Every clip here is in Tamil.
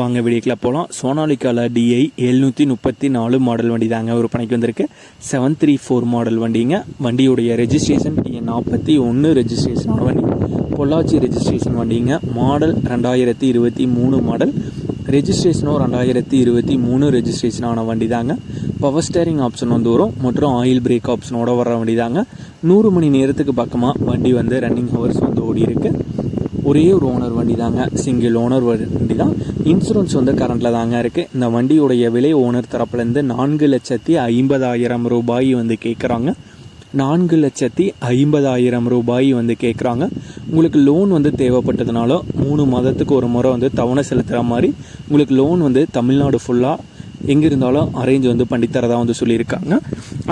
வாங்க வீடியோக்கில் போகலாம் சோனாலிக்காவில் டிஐ எழுநூற்றி முப்பத்தி நாலு மாடல் வண்டி தாங்க விற்பனைக்கு வந்திருக்கு. செவன் த்ரீ ஃபோர் மாடல் வண்டிங்க. வண்டியுடைய ரெஜிஸ்ட்ரேஷன் டிஎன் நாற்பத்தி ஒன்று ரெஜிஸ்ட்ரேஷனான வண்டி. பொள்ளாச்சி ரெஜிஸ்ட்ரேஷன் வண்டிங்க. மாடல் ரெண்டாயிரத்தி இருபத்தி மூணு மாடல். ரெஜிஸ்ட்ரேஷனும் ரெண்டாயிரத்தி இருபத்தி மூணு ரெஜிஸ்ட்ரேஷனான வண்டி தாங்க. பவர் ஸ்டேரிங் ஆப்ஷன் வந்து வரும். மற்றும் ஆயில் பிரேக் ஆப்ஷனோட வர வண்டி தாங்க. நூறு மணி நேரத்துக்கு பக்கமாக வண்டி வந்து ரன்னிங் ஹவர்ஸ் வந்து ஓடி இருக்குது ஒரே ஒரு ஓனர் வண்டி தாங்க சிங்கிள் ஓனர் வண்டி தான் இன்சூரன்ஸ் வந்து கரண்டில் தாங்க இருக்குது இந்த வண்டியுடைய விலை ஓனர் தரப்புலேருந்து நான்கு லட்சத்தி ஐம்பதாயிரம் ரூபாய் வந்து கேட்குறாங்க நான்கு லட்சத்தி ஐம்பதாயிரம் ரூபாய் வந்து கேட்குறாங்க உங்களுக்கு லோன் வந்து தேவைப்பட்டதுனால மூணு மாதத்துக்கு ஒரு முறை வந்து தவணை செலுத்துகிற மாதிரி உங்களுக்கு லோன் வந்து தமிழ்நாடு ஃபுல்லாக எங்கே இருந்தாலும் அரேஞ்ச் வந்து பண்ணித்தரதா வந்து சொல்லியிருக்காங்க.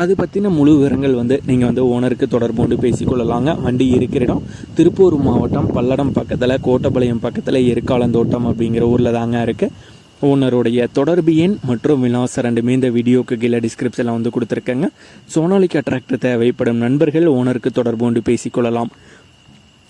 அது பற்றின முழு விவரங்கள் வந்து நீங்கள் வந்து ஓனருக்கு தொடர்பு கொண்டு பேசிக்கொள்ளலாங்க. வண்டி இருக்கிற இடம் திருப்பூர் மாவட்டம் பல்லடம் பக்கத்தில் கோட்டப்பாளையம் பக்கத்தில் எருக்காலந்தோட்டம் அப்படிங்கிற ஊரில் தாங்க இருக்குது ஓனருடைய தொடர்பு எண் மற்றும் விலாசம் ரெண்டுமே இந்த வீடியோக்கு கீழே டிஸ்கிரிப்ஷனில் வந்து கொடுத்துருக்கேங்க. சோனாலிக்கா டிராக்டர் தேவைப்படும் நண்பர்கள் ஓனருக்கு தொடர்பு கொண்டு பேசிக்கொள்ளலாம்.